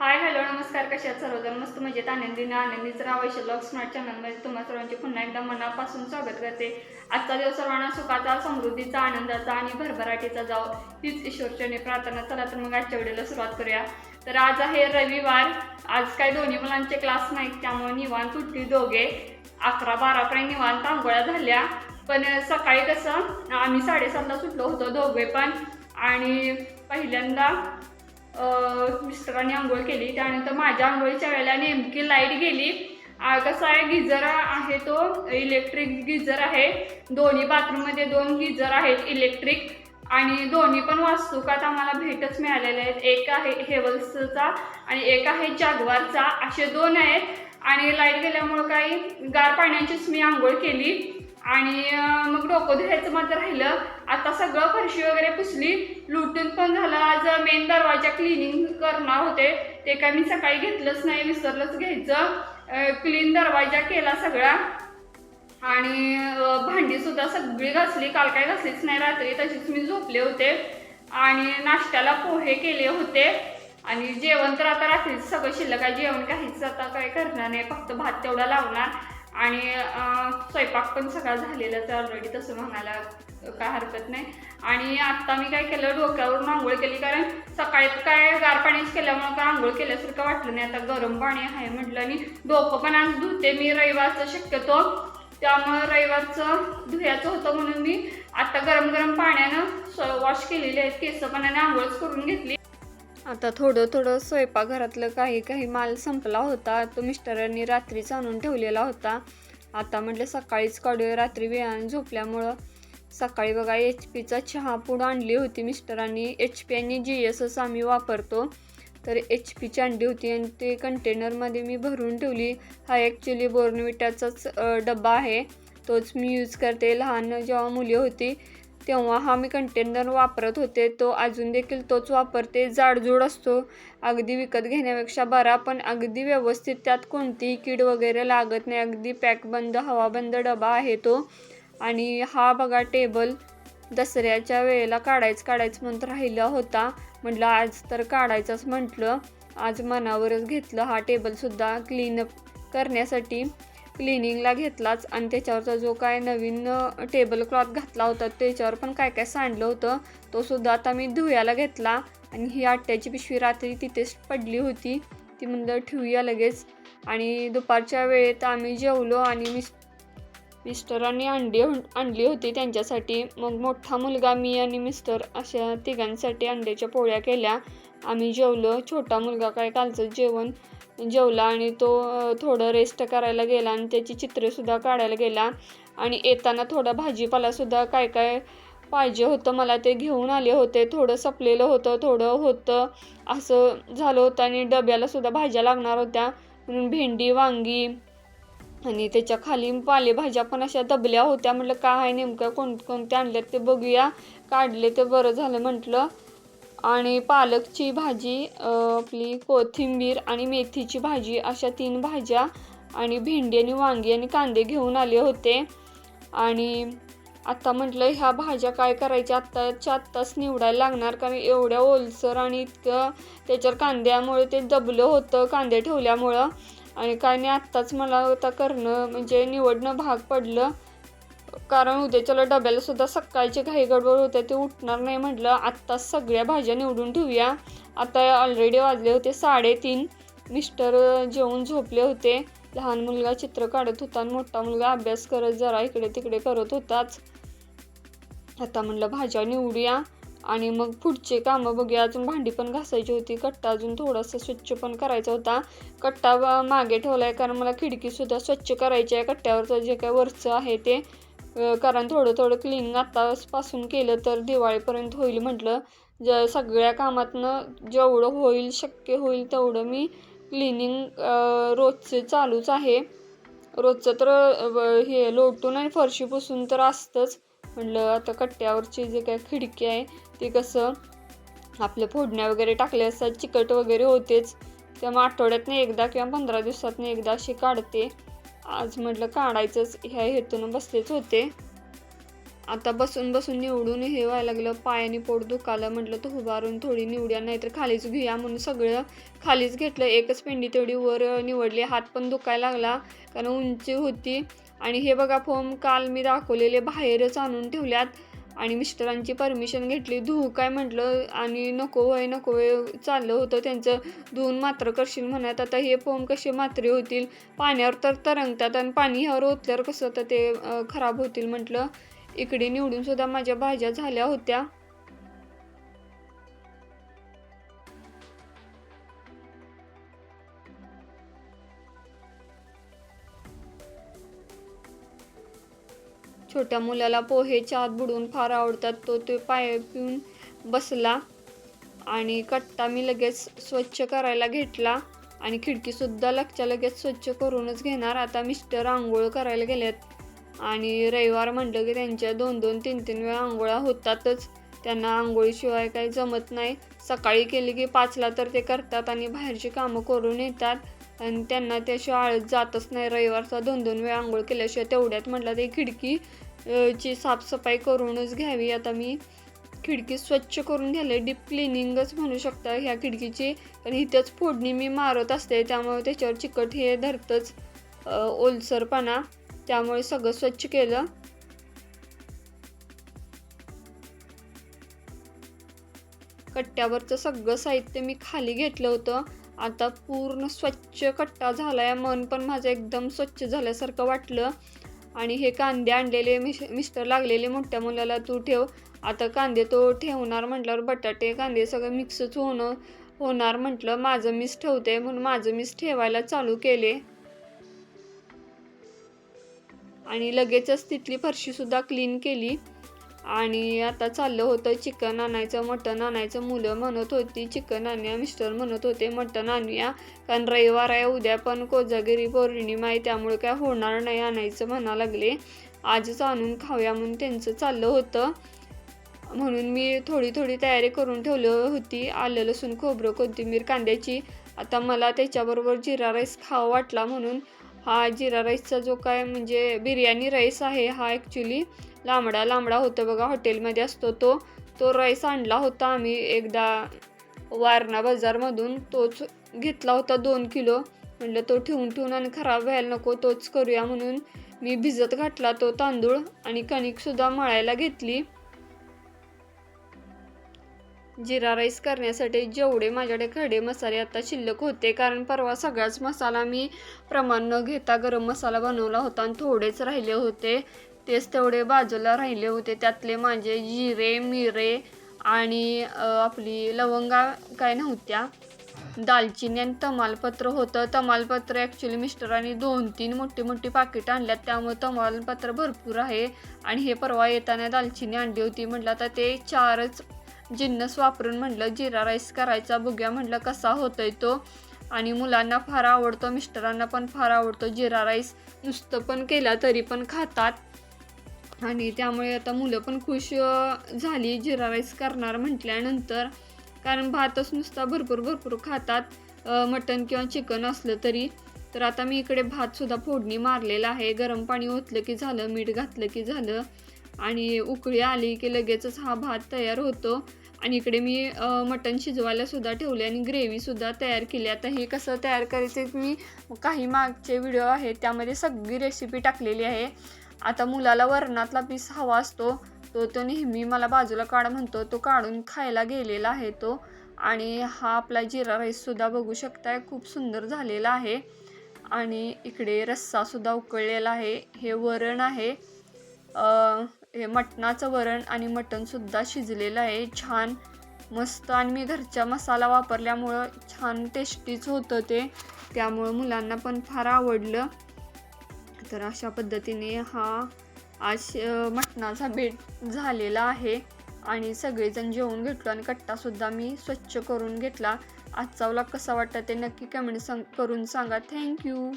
Hi hello नमस्कार कशा आहात सर्वजण? मस्त मजेत आनंदीने आनंदीच राहावं ब्लॉग स्मार्ट चॅनलमध्ये तुम्हा सर्वांचे पुन्हा एकदा मनापासून स्वागत करते. आजचा दिवस सर्वांना सुखाचा समृद्धीचा आनंदाचा आणि भरभराटीचा जाव हीच ईश्वरचरणी प्रार्थना. चला तर मग आजच्या व्हिडिओला सुरुवात करूया. तर आज आहे रविवार. आज काय दोन्ही मुलांचे क्लास नाहीत त्यामुळे निवांत सुटली दोघे. अकरा बारापर्यंत निवांत आंघोळ्या झाल्या. पण सकाळी कसं आम्ही साडेसातला सुटलो होतो दोघे पण. आणि पहिल्यांदा मिस्टरांनी आंघोळ केली. त्यानंतर माझ्या आंघोळीच्या वेळेला नेमकी लाइट गेली. कसं आहे गिझर आहे तो? इलेक्ट्रिक गिझर आहे. दोन्ही बाथरूममध्ये दोन गिझर आहेत इलेक्ट्रिक आणि दोन्ही पण वास्तुकात आम्हाला भेटच मिळालेले आहेत. एक आहे हेवल्सचा आणि एक आहे जागवारचा असे दोन आहेत. आणि लाइट गेल्यामुळं काही गार पाण्याचीच मी आंघोळ केली. आणि मग डोकं धुवायचं माझं राहिलं. आता सगळं फरशी वगैरे पुसली. लुटून पण झालं. आज मेन दरवाजा क्लिनिंग करणार होते. ते काय मी सकाळी घेतलंच नाही विसरलंच घ्यायचं. क्लीन दरवाजा केला सगळा. आणि भांडीसुद्धा भांडी सुद्धा सगळी घासली. काल काय घासलीच नाही रात्री तशीच मी झोपले होते. आणि नाश्त्याला पोहे केले होते. आणि जेवण तर आता रात्रीच सगळं शिल्लक आहे. जेवण काहीच आता काय करणार नाही. फक्त भात तेवढा लावणार. आणि स्वयंपाक पण सगळा झालेलाच आहे ऑलरेडी तसं म्हणायला काय हरकत नाही. आणि आत्ता मी काय केलं डोक्यावरून आंघोळ केली कारण सकाळी काय गार पाणीच केल्यामुळं काय आंघोळ केल्यासारखं वाटलं नाही. आता गरम पाणी आहे म्हटलं आणि डोकं पण आज धुते. मी रविवारचं शक्यतो त्यामुळं रविवारचं धुयाचं होतं म्हणून मी आता गरम गरम पाण्यानं वॉश केलेले आहेत केस पण आणि आंघोळच करून घेतली. आता थोडं थोडं स्वयंपाकघरातलं काही काही माल संपला होता. तो मिस्टरांनी रात्रीच आणून ठेवलेला होता. आता म्हटलं सकाळीच काढूया रात्री वेळानं झोपल्यामुळं सकाळी बघा एच पीचा चहा पूड आणली होती मिस्टरांनी. एच पी आणि जी एस एस आम्ही वापरतो. तर एच पीची अंडी होती आणि ते कंटेनरमध्ये मी भरून ठेवली. हा ॲक्च्युली बोर्नविटाचाच डब्बा आहे. तोच मी यूज करते. लहान जेव्हा मुली होती तेव्हा हा मी कंटेनर वापरत होते. तो अजून देखील तोच वापरते. जाडजूड असतो. अगदी विकत घेण्यापेक्षा बरा पण अगदी व्यवस्थित त्यात कोणतीही कीड वगैरे लागत नाही. अगदी पॅकबंद हवाबंद डबा आहे तो. आणि हा बघा टेबल दसऱ्याच्या वेळेला काढायच काढायचं म्हणत राहिला होता. म्हटलं आज तर काढायचंच म्हटलं. आज मनावरच घेतलं हा टेबलसुद्धा क्लीनअप करण्यासाठी. क्लिनिंगला घेतलाच आणि त्याच्यावरचा जो काय नवीन टेबल क्लॉथ घातला होता त्याच्यावर पण काय काय सांडलं होतं तो सुद्धा आता मी धुयाला घेतला. आणि ही आट्याची पिशवी रात्री तिथेच पडली होती. ती म्हणलं ठेवूया लगेच. आणि दुपारच्या वेळेत आम्ही जेवलो आणि मिस मिस्टरांनी अंडी आणली होती त्यांच्यासाठी. मग मोठा मुलगा मी आणि मिस्टर अशा तिघांसाठी अंड्याच्या पोळ्या केल्या. आम्ही जेवलो. छोटा मुलगा काय कालचं जेवण जेवला आणि तो थोडं रेस्ट करायला गेला आणि त्याची चित्रेसुद्धा काढायला गेला. आणि येताना थोडा भाजीपालासुद्धा काय काय पाहिजे होतं मला ते घेऊन आले होते. थोडं सपलेलं होतं थोडं होतं. असं झालं होतं आणि डब्यालासुद्धा भाज्या लागणार होत्या. म्हणून भेंडी वांगी आणि त्याच्याखाली पालेभाज्या पण अशा दबल्या होत्या. म्हटलं काय आहे नेमकं? कोणकोणत्या आणल्यात ते? बघूया. काढले ते बरं झालं म्हटलं. आणि पालकची भाजी आपली कोथिंबीर आणि मेथीची भाजी अशा तीन भाज्या आणि भेंडी आणि वांगी आणि कांदे घेऊन आले होते. आणि आत्ता म्हटलं ह्या भाज्या काय करायच्या? आत्ताच्या आत्ताच निवडायला लागणार कारण एवढ्या ओलसर आणि इतकं त्याच्यावर कांद्यामुळे ते दबलं होतं कांदे ठेवल्यामुळं. आणि काय नाही आत्ताच मला आता करणं म्हणजे निवडणं भाग पडलं. कारण उद्याच्याला डब्याला सुद्धा सकाळची घाई गडबड होते ते उठणार नाही म्हटलं. आत्ताच सगळ्या भाज्या निवडून ठेवूया. आता ऑलरेडी वाजले होते साडेतीन. मिस्टर जेवून झोपले होते. लहान मुलगा चित्र काढत होता आणि मोठा मुलगा अभ्यास करत जरा इकडे तिकडे करत होताच. आता म्हणलं भाज्या निवडूया आणि मग पुढचे कामं बघूया. अजून भांडी पण घासायची होती. कट्टा अजून थोडासा स्वच्छ पण करायचा होता. कट्टा मागे ठेवला आहे कारण मला खिडकीसुद्धा स्वच्छ करायची आहे. कट्ट्यावरचं जे काय वरचं आहे ते कारण थोडं थोडं क्लिनिंग आत्तापासून केलं तर दिवाळीपर्यंत होईल म्हटलं. ज सगळ्या कामातनं जेवढं होईल शक्य होईल तेवढं मी क्लिनिंग रोजचे चालूच आहे. रोजचं तर हे लोटून आणि फरशी पुसून तर असतंच. म्हटलं आता कट्ट्यावरची जे काय खिडकी आहे ते कसं आपल्या फोडण्या वगैरे टाकल्या असतात चिकट वगैरे होतेच. त्यामुळे आठवड्यातनं एकदा किंवा पंधरा दिवसातनं एकदा अशी काढते. आज म्हटलं काढायचंच ह्या हेतून बसलेच होते. आता बसून बसून निवडून हे व्हायला लागलं पायाने पोट दुखालं म्हटलं तर उभारून थोडी निवड्या नाहीतर खालीच घेऊया म्हणून सगळं खालीच घेतलं. एकच पेंडी तेवढी वर निवडली हात पण दुखायला लागला कारण उंची होती. आणि हे बघा फोम काल मी दाखवलेले बाहेरच आणून ठेवल्यात. आणि मिस्टरांची परमिशन घेतली. धुवू काय म्हटलं? आणि नको वय नको वय चाललं होतं त्यांचं. धुवून मात्र करशील म्हणत आता हे फोम कसे मात्रे होतील? पाण्यावर तर तरंगतात आणि पाणी ह्यावर ओतल्यावर कसं तर ते खराब होतील म्हटलं? इकडे निवडून सुद्धा माझ्या भाज्या झाल्या होत्या. छोट्या मुलाला पोहे चहात बुडवून फार आवडतात. तो ते पाय पिऊन बसला आणि कट्टा मी लगेच स्वच्छ करायला घेतला आणि खिडकीसुद्धा लगच्या लगेच स्वच्छ करूनच घेणार. आता मिस्टर आंघोळ करायला गेलेत आणि रविवार म्हटलं की त्यांच्या दोन दोन तीन तीन वेळा आंघोळा होतातच. त्यांना आंघोळीशिवाय काही जमत नाही. सकाळी केली की पाचला तर ते करतात आणि बाहेरची कामं करून येतात. आणि त्यांना त्याशिवाय आळत जातच नाही. रविवारचा दोन दोन वेळा आंघोळ केल्याशिवाय तेवढ्यात म्हटलं ते खिडकी ची साफसफाई करूनच घ्यावी. आता मी खिडकी स्वच्छ करून घ्यायला. डीप क्लिनिंगच म्हणू शकता ह्या खिडकीची. पण इथंच फोडणी मी मारत असते. त्यामुळे त्याच्यावर चिकट हे धरतंच ओलसरपणा. त्यामुळे सगळं स्वच्छ केलं. कट्ट्यावरचं सगळं साहित्य मी खाली घेतलं होतं. आता पूर्ण स्वच्छ कट्टा झाला आहे मन पण माझं एकदम स्वच्छ झाल्यासारखं वाटलं. आणि हे कांदे आणलेले मिश मिस्टर लागलेले मोठ्या मुलाला तू ठेव आता कांदे तो ठेवणार म्हटल्यावर बटाटे कांदे सगळं मिक्सच होणं होणार म्हटलं माझं मीच ठेवते म्हणून माझं मीच ठेवायला चालू केले. आणि लगेचच तिथली फरशीसुद्धा क्लीन केली. आणि आता चाललं होतं चिकन आणायचं मटण आणायचं. मुलं म्हणत होती चिकन आणूया मिस्टर म्हणत होते मटण आणूया. कारण रविवार आहे उद्या पण कोजागिरी पौर्णिमा आहे त्यामुळे काय होणार नाही आणायचं म्हणा लागले. आजच आणून खाऊया म्हणून त्यांचं चाललं होतं. म्हणून मी थोडी थोडी तयारी करून ठेवलं होती आलं लसूण खोबरं कोथिंबीर कांद्याची. आता मला त्याच्याबरोबर जिरा राईस खावा वाटला म्हणून हा जिरा राईसचा जो काय म्हणजे बिर्याणी राईस आहे हा ॲक्च्युली लांबडा लांबडा होतो बघा हॉटेलमध्ये असतो तो. तो राईस आणला होता आम्ही एकदा वारणा बाजारमधून. तोच घेतला होता दोन किलो. म्हटलं तो ठेवून ठेवून आणि खराब व्हायला नको तोच करूया म्हणून मी भिजत घातला तो तांदूळ आणि कणिकसुद्धा मळायला घेतली. जिरा राईस करण्यासाठी जेवढे माझ्याकडे खडे मसाले आता शिल्लक होते कारण परवा सगळाच मसाला मी प्रमाण न घेता गरम मसाला बनवला होता आणि थोडेच राहिले होते. तेच तेवढे बाजूला राहिले होते. त्यातले माझे जिरे मिरे आणि आपली लवंगा काय नव्हत्या? दालचिनी आणि तमालपत्र होतं. तमालपत्र ॲक्च्युली मिस्टरांनी दोन तीन मोठी मोठी पाकिटं आणल्यात. त्यामुळे तमालपत्र भरपूर आहे. आणि हे परवा येताना दालचिनी आणली होती. म्हटलं आता ते चारच जिन्नस वापरून म्हटलं जिरा राईस करायचा. बघूया म्हटलं कसा होतोय तो. आणि मुलांना फार आवडतो मिस्टरांना पण फार आवडतो जिरा राईस नुसतं पण केला तरी पण खातात. आणि त्यामुळे आता मुलं पण खुश झाली जिरा राईस करणार म्हटल्यानंतर. कारण भातच नुसता भरपूर भरपूर खातात. मटण किंवा चिकन असलं तरी. तर आता मी इकडे भातसुद्धा फोडणी मारलेला आहे. गरम पाणी ओतलं की झालं मीठ घातलं की झालं. आणि उकळी आली की लगेचच हा भात तयार होतो. आणि इकडे मी मटण शिजवायला सुद्धा ठेवले आणि ग्रेव्हीसुद्धा तयार केली. आता हे कसं तयार करायचं मी काही मागचे व्हिडिओ आहेत त्यामध्ये सगळी रेसिपी टाकलेली आहे. आता मुलाला वरणातला पीस हवा असतो तो तो नेहमी मला बाजूला काढ म्हणतो. तो काढून खायला गेलेला आहे तो. आणि हा आपला जिरा राईससुद्धा बघू शकताय खूप सुंदर झालेला आहे. आणि इकडे रस्सासुद्धा उकळलेला आहे. हे वरण आहे. हे मटणाचं वरण आणि मटणसुद्धा शिजलेलं आहे. छान मस्त आणि मी घरचा मसाला वापरल्यामुळं छान टेस्टीच होतं ते. त्यामुळं मुलांना पण फार आवडलं. तर अशा पद्धतीने हा आज मटणाचा बेट झालेला आहे. आणि सगळेजण जेवून घेतलो आणि कट्टासुद्धा मी स्वच्छ करून घेतला. आजचा व्लॉग कसा वाटतं ते नक्की कमेंट सांग करून सांगा. थँक्यू